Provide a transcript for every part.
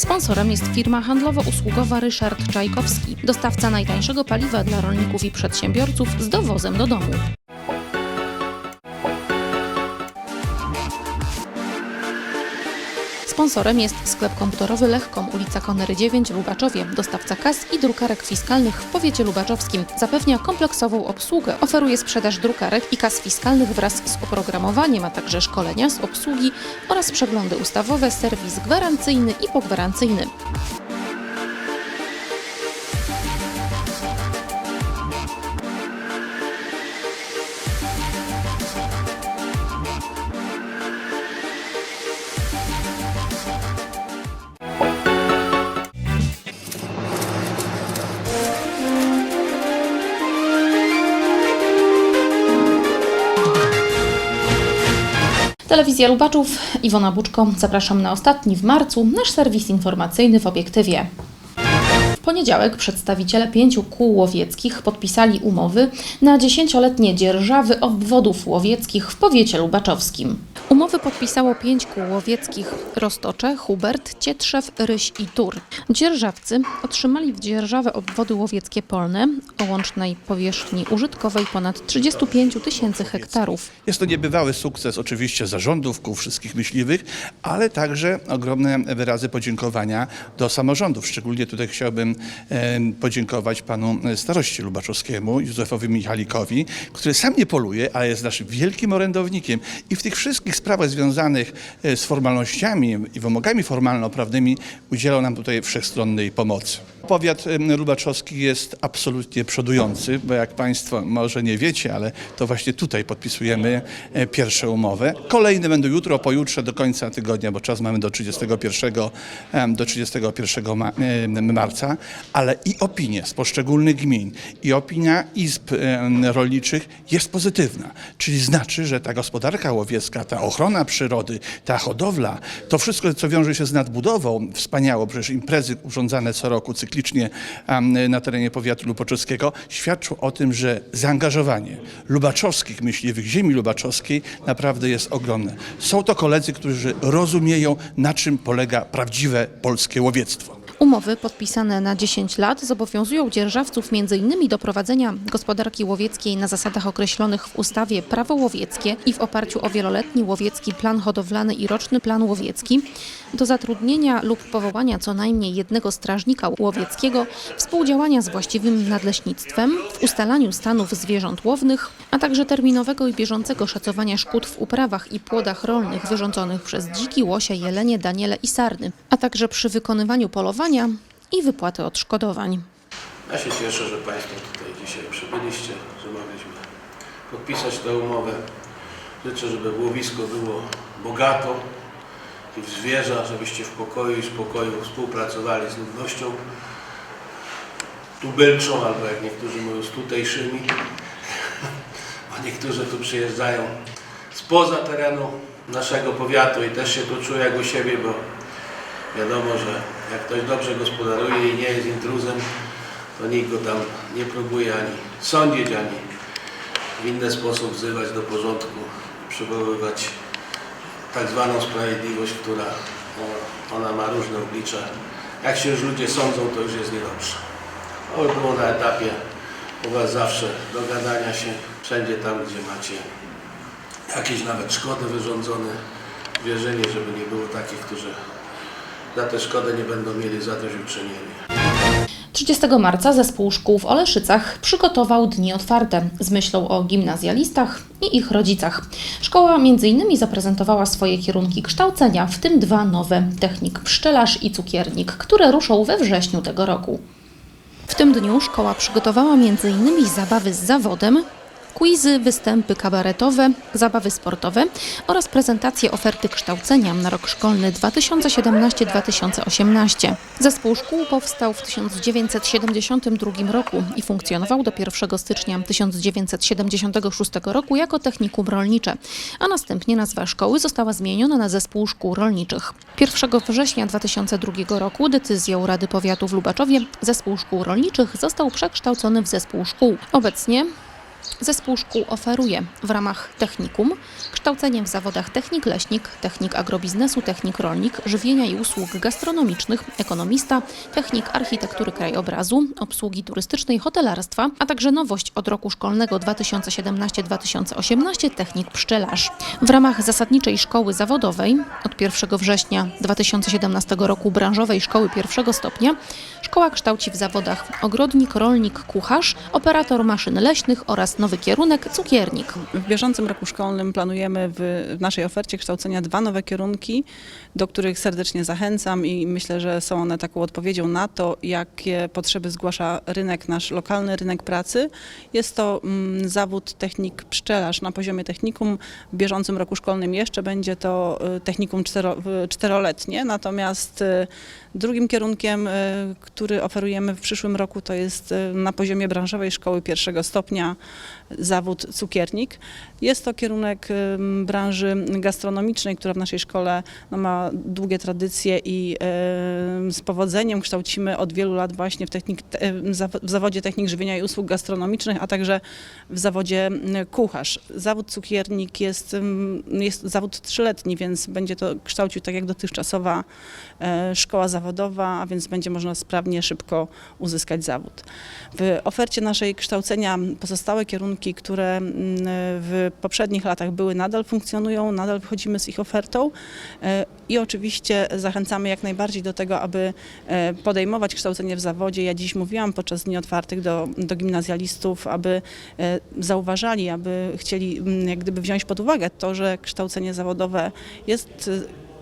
Sponsorem jest firma handlowo-usługowa Ryszard Czajkowski, dostawca najtańszego paliwa dla rolników i przedsiębiorców z dowozem do domu. Sponsorem jest sklep komputerowy Lechkom, ulica Konery 9, Lubaczowie, dostawca kas i drukarek fiskalnych w powiecie lubaczowskim. Zapewnia kompleksową obsługę, oferuje sprzedaż drukarek i kas fiskalnych wraz z oprogramowaniem, a także szkolenia z obsługi oraz przeglądy ustawowe, serwis gwarancyjny i pogwarancyjny. Telewizja Lubaczów, Iwona Buczko. Zapraszam na ostatni w marcu nasz serwis informacyjny w obiektywie. W poniedziałek przedstawiciele pięciu kół łowieckich podpisali umowy na dziesięcioletnie dzierżawy obwodów łowieckich w powiecie lubaczowskim. Umowy podpisało pięć kół łowieckich Roztocze, Hubert, Cietrzew, Ryś i Tur. Dzierżawcy otrzymali w dzierżawę obwody łowieckie polne o łącznej powierzchni użytkowej ponad 35 tysięcy hektarów. Jest to niebywały sukces oczywiście zarządów, kół wszystkich myśliwych, ale także ogromne wyrazy podziękowania do samorządów. Szczególnie tutaj chciałbym e, podziękować panu starości lubaczowskiemu, Józefowi Michalikowi, który sam nie poluje, ale jest naszym wielkim orędownikiem i w tych wszystkich sprawach związanych e, z formalnościami i wymogami formalno-prawnymi udzielał nam tutaj wszechstronnej pomocy. Powiat lubaczowski jest absolutnie przodujący, bo jak Państwo może nie wiecie, ale to właśnie tutaj podpisujemy e, pierwsze umowę. Kolejne będą jutro, pojutrze, do końca tygodnia, bo czas mamy do 31, em, do 31 ma- em, marca, ale i opinie z poszczególnych gmin, i opinia izb rolniczych jest pozytywna. Czyli znaczy, że ta gospodarka łowiecka, ta ochrona przyrody, ta hodowla, to wszystko, co wiąże się z nadbudową, wspaniało, przecież imprezy urządzane co roku cyklicznie em, na terenie powiatu lubaczowskiego, świadczą o tym, że zaangażowanie lubaczowskich myśliwych, ziemi lubaczowskiej naprawdę jest ogromne. Są to koledzy, którzy rozumieją, na czym polega prawdziwe polskie łowiectwo. Umowy podpisane na 10 lat zobowiązują dzierżawców m.in. do prowadzenia gospodarki łowieckiej na zasadach określonych w ustawie Prawo łowieckie i w oparciu o wieloletni łowiecki plan hodowlany i roczny plan łowiecki, do zatrudnienia lub powołania co najmniej jednego strażnika łowieckiego, współdziałania z właściwym nadleśnictwem w ustalaniu stanów zwierząt łownych, a także terminowego i bieżącego szacowania szkód w uprawach i płodach rolnych wyrządzonych przez dziki, łosie, jelenie, daniele i sarny, a także przy wykonywaniu polowania i wypłaty odszkodowań. Ja się cieszę, że Państwo tutaj dzisiaj przybyliście, że mogliśmy podpisać tę umowę. Życzę, żeby łowisko było bogato i w zwierza, żebyście w pokoju i spokoju współpracowali z ludnością tubylczą, albo jak niektórzy mówią, z tutejszymi. Bo niektórzy tu przyjeżdżają spoza terenu naszego powiatu i też się tu czują jak u siebie, bo wiadomo, że jak ktoś dobrze gospodaruje i nie jest intruzem, to nikt go tam nie próbuje ani sądzić, ani w inny sposób wzywać do porządku, przywoływać tak zwaną sprawiedliwość, która ona ma różne oblicza. Jak się już ludzie sądzą, to już jest niedobrze. To by było na etapie u Was zawsze dogadania się wszędzie tam, gdzie macie jakieś nawet szkody wyrządzone. Wierzenie, żeby nie było takich, którzy za tę szkodę nie będą mieli zadośćuczynienia. 30 marca zespół szkół w Oleszycach przygotował dni otwarte z myślą o gimnazjalistach i ich rodzicach. Szkoła m.in. zaprezentowała swoje kierunki kształcenia, w tym dwa nowe technik pszczelarz i cukiernik, które ruszą we wrześniu tego roku. W tym dniu szkoła przygotowała m.in. zabawy z zawodem, quizy, występy kabaretowe, zabawy sportowe oraz prezentację oferty kształcenia na rok szkolny 2017-2018. Zespół szkół powstał w 1972 roku i funkcjonował do 1 stycznia 1976 roku jako technikum rolnicze, a następnie nazwa szkoły została zmieniona na Zespół Szkół Rolniczych. 1 września 2002 roku decyzją Rady Powiatu w Lubaczowie Zespół Szkół Rolniczych został przekształcony w Zespół Szkół. Obecnie Zespół szkół oferuje w ramach technikum kształcenie w zawodach technik leśnik, technik agrobiznesu, technik rolnik, żywienia i usług gastronomicznych, ekonomista, technik architektury krajobrazu, obsługi turystycznej, hotelarstwa, a także nowość od roku szkolnego 2017-2018 technik pszczelarz. W ramach zasadniczej szkoły zawodowej od 1 września 2017 roku branżowej szkoły pierwszego stopnia szkoła kształci w zawodach ogrodnik, rolnik, kucharz, operator maszyn leśnych oraz nowy kierunek cukiernik. W bieżącym roku szkolnym planujemy w, w naszej ofercie kształcenia dwa nowe kierunki, do których serdecznie zachęcam i myślę, że są one taką odpowiedzią na to, jakie potrzeby zgłasza rynek, nasz lokalny rynek pracy. Jest to mm, zawód technik pszczelarz na poziomie technikum. W bieżącym roku szkolnym jeszcze będzie to y, technikum cztero, czteroletnie, natomiast y, drugim kierunkiem, y, który oferujemy w przyszłym roku, to jest na poziomie branżowej szkoły pierwszego stopnia zawód cukiernik. Jest to kierunek branży gastronomicznej, która w naszej szkole no, ma długie tradycje i z powodzeniem kształcimy od wielu lat właśnie w, technik, w zawodzie technik żywienia i usług gastronomicznych, a także w zawodzie kucharz. Zawód cukiernik jest, jest zawód trzyletni, więc będzie to kształcił tak jak dotychczasowa e, szkoła zawodowa, a więc będzie można sprawnie, szybko uzyskać zawód. W ofercie naszej kształcenia pozostałe kierunki, które mm, w poprzednich latach były, nadal funkcjonują, nadal wychodzimy z ich ofertą e, i oczywiście zachęcamy jak najbardziej do tego, aby e, podejmować kształcenie w zawodzie. Ja dziś mówiłam podczas dni otwartych do, do gimnazjalistów, aby e, zauważali, aby chcieli mm, jak gdyby wziąć pod uwagę to, że kształcenie zawodowe jest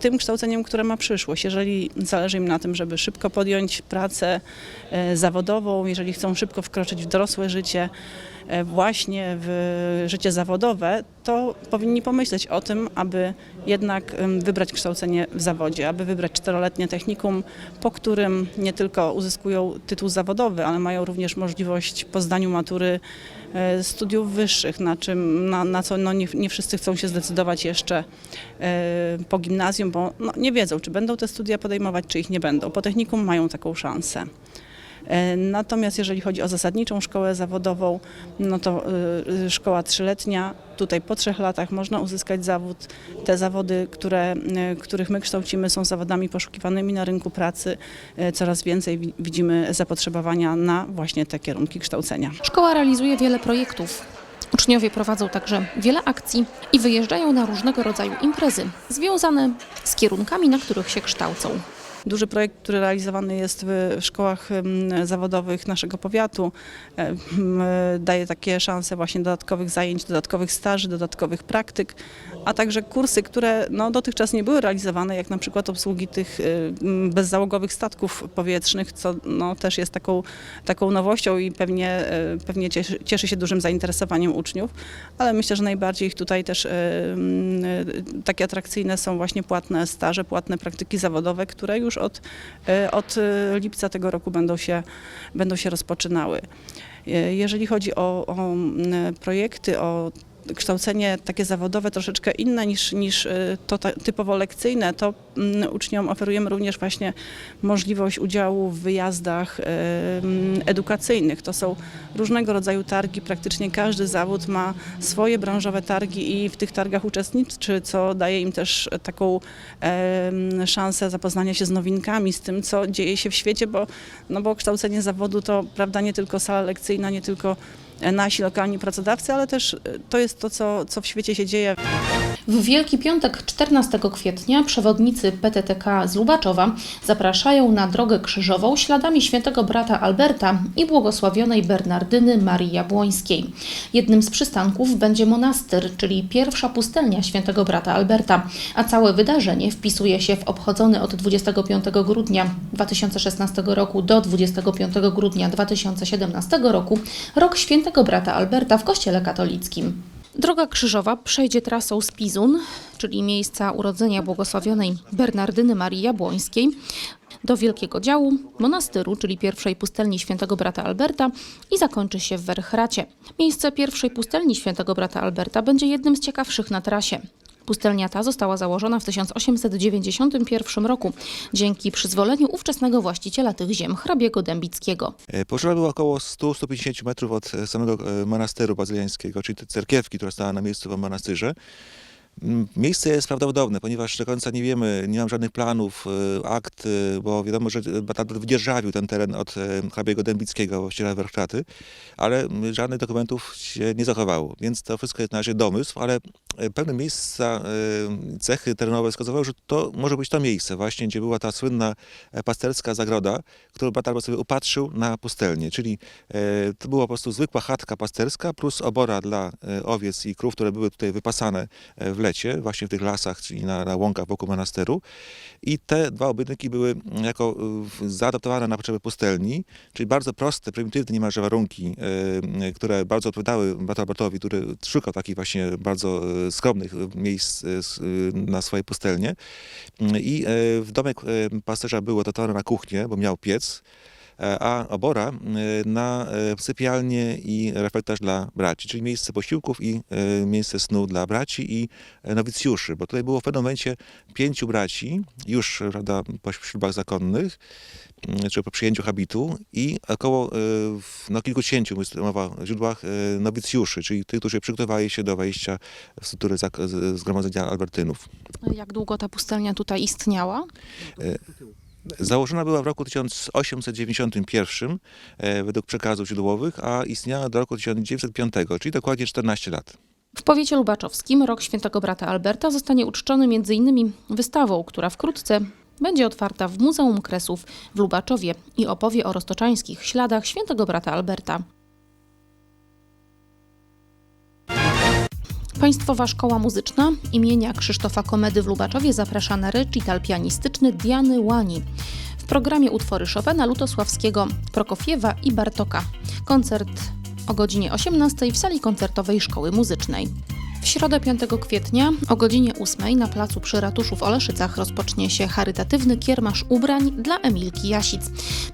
tym kształceniem, które ma przyszłość. Jeżeli zależy im na tym, żeby szybko podjąć pracę zawodową, jeżeli chcą szybko wkroczyć w dorosłe życie, właśnie w życie zawodowe, to powinni pomyśleć o tym, aby jednak wybrać kształcenie w zawodzie, aby wybrać czteroletnie technikum, po którym nie tylko uzyskują tytuł zawodowy, ale mają również możliwość po zdaniu matury e, studiów wyższych, na, czym, na, na co no nie, nie wszyscy chcą się zdecydować jeszcze e, po gimnazjum, bo no, nie wiedzą, czy będą te studia podejmować, czy ich nie będą. Po technikum mają taką szansę. E, Natomiast jeżeli chodzi o zasadniczą szkołę zawodową, no to y, y, szkoła trzyletnia, tutaj po trzech latach można uzyskać zawód. Te zawody, które, y, których my kształcimy są zawodami poszukiwanymi na rynku pracy. E, Coraz więcej wi- widzimy zapotrzebowania na właśnie te kierunki kształcenia. Szkoła realizuje wiele projektów. Uczniowie prowadzą także wiele akcji i wyjeżdżają na różnego rodzaju imprezy związane z kierunkami, na których się kształcą. Duży projekt, który realizowany jest w szkołach zawodowych naszego powiatu, daje takie szanse właśnie dodatkowych zajęć, dodatkowych staży, dodatkowych praktyk, a także kursy, które no, dotychczas nie były realizowane, jak na przykład obsługi tych em, bezzałogowych statków powietrznych, co no, też jest taką, taką nowością i pewnie, e, pewnie cieszy, cieszy się dużym zainteresowaniem uczniów, ale myślę, że najbardziej ich tutaj też e, takie atrakcyjne są właśnie płatne staże, płatne praktyki zawodowe, które już od, e, od e, lipca tego roku będą się, będą się rozpoczynały. E, Jeżeli chodzi o, o projekty, o kształcenie takie zawodowe troszeczkę inne niż, niż e, to typowo lekcyjne, to mm, uczniom oferujemy również właśnie możliwość udziału w wyjazdach e, mm, edukacyjnych. To są różnego rodzaju targi, praktycznie każdy zawód ma swoje branżowe targi i w tych targach uczestniczy, co daje im też taką em, szansę zapoznania się z nowinkami, z tym, co dzieje się w świecie, bo, no bo kształcenie zawodu to prawda nie tylko sala lekcyjna, nie tylko e, nasi lokalni pracodawcy, ale też e, to jest to, co, co w świecie się dzieje. W Wielki Piątek 14 kwietnia przewodnicy PTTK z Lubaczowa zapraszają na drogę krzyżową śladami świętego brata Alberta i błogosławionej Bernardyny Marii Jabłońskiej. Jednym z przystanków będzie monastyr, czyli pierwsza pustelnia świętego brata Alberta, a całe wydarzenie wpisuje się w obchodzony od 25 grudnia 2016 roku do 25 grudnia 2017 roku rok świętego brata Alberta w Kościele katolickim. Droga krzyżowa przejdzie trasą z Pizun, czyli miejsca urodzenia błogosławionej Bernardyny Marii Jabłońskiej, do Wielkiego Działu, monastyru, czyli pierwszej pustelni świętego brata Alberta i zakończy się w Werchracie. Miejsce pierwszej pustelni świętego brata Alberta będzie jednym z ciekawszych na trasie. Pustelnia ta została założona w 1891 roku dzięki przyzwoleniu ówczesnego właściciela tych ziem, hrabiego Dębickiego. E, Położona była około 100-150 metrów od e, samego e, monasteru bazyliańskiego, czyli cerkiewki, która stała na miejscu w monastyrze. Miejsce jest prawdopodobne, ponieważ do końca nie wiemy, nie mam żadnych planów, akt, bo wiadomo, że Batatat wydzierżawił ten teren od hrabiego Dębickiego, właściciela Werchtaty, ale żadnych dokumentów się nie zachowało, więc to wszystko jest na razie domysł, ale pewne miejsca, e, cechy terenowe wskazywały, że to może być to miejsce właśnie, gdzie była ta słynna e, pasterska zagroda, którą Batatat sobie upatrzył na pustelnię, czyli e, to była po prostu zwykła chatka pasterska plus obora dla e, owiec i krów, które były tutaj wypasane e, w lecie, właśnie w tych lasach, czyli na, na łąkach wokół monasteru. I te dwa obytniki były jako zaadaptowane na potrzeby pustelni, czyli bardzo proste, prymitywne niemalże warunki, e, e, które bardzo odpowiadały Bartolomeuowi, który szukał takich właśnie bardzo e, skromnych miejsc e, e, na swoje pustelnie. I e, w domek pasterza było adaptowane na kuchnię, bo miał piec, a obora e, na e, sypialnię i reflektarz dla braci, czyli miejsce posiłków i e, miejsce snu dla braci i e, nowicjuszy, bo tutaj było w pewnym momencie pięciu braci, już prawda, po ślubach zakonnych, mm, czy po przyjęciu habitu i około e, no, kilkudziesięciu, jest mowa w źródłach, e, nowicjuszy, czyli tych, którzy przygotowali się do wejścia w strukturę zgromadzenia Albertynów. Jak długo ta pustelnia tutaj istniała? Założona była w roku 1891 e, według przekazów źródłowych, a istniała do roku 1905, czyli dokładnie 14 lat. W powiecie lubaczowskim rok świętego brata Alberta zostanie uczczony m.in. wystawą, która wkrótce będzie otwarta w Muzeum Kresów w Lubaczowie i opowie o roztoczańskich śladach świętego brata Alberta. Państwowa Szkoła Muzyczna imienia Krzysztofa Komedy w Lubaczowie zaprasza na recital pianistyczny Diany Łani. W programie utwory Chopina, Lutosławskiego, Prokofiewa i Bartoka. Koncert o godzinie 18 w sali koncertowej Szkoły Muzycznej. W środę 5 kwietnia o godzinie 8 na placu przy ratuszu w Oleszycach rozpocznie się charytatywny kiermasz ubrań dla Emilki Jasic.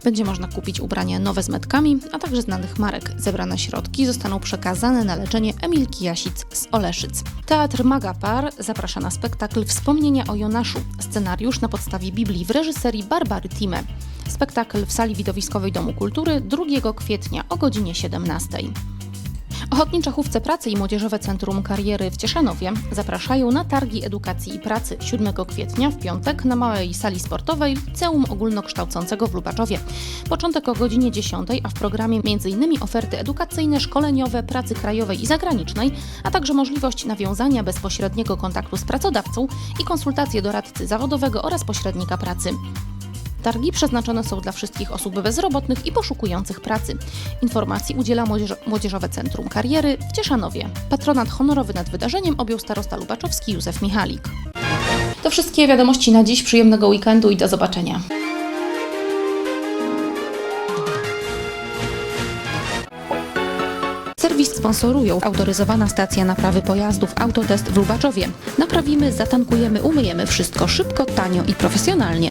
Będzie można kupić ubrania nowe z metkami, a także znanych marek. Zebrane środki zostaną przekazane na leczenie Emilki Jasic z Oleszyc. Teatr Magapar zaprasza na spektakl Wspomnienia o Jonaszu. Scenariusz na podstawie Biblii w reżyserii Barbary Time. Spektakl w sali widowiskowej Domu Kultury 2 kwietnia o godzinie 17. Ochotnicze Chówce Pracy i Młodzieżowe Centrum Kariery w Cieszanowie zapraszają na targi edukacji i pracy 7 kwietnia w piątek na małej sali sportowej Liceum Ogólnokształcącego w Lubaczowie. Początek o godzinie 10, a w programie m.in. oferty edukacyjne, szkoleniowe, pracy krajowej i zagranicznej, a także możliwość nawiązania bezpośredniego kontaktu z pracodawcą i konsultacje doradcy zawodowego oraz pośrednika pracy. Targi przeznaczone są dla wszystkich osób bezrobotnych i poszukujących pracy. Informacji udziela Młodzież- Młodzieżowe Centrum Kariery w Cieszanowie. Patronat honorowy nad wydarzeniem objął starosta lubaczowski Józef Michalik. To wszystkie wiadomości na dziś. Przyjemnego weekendu i do zobaczenia. Serwis sponsorują autoryzowana stacja naprawy pojazdów Autotest w Lubaczowie. Naprawimy, zatankujemy, umyjemy wszystko szybko, tanio i profesjonalnie.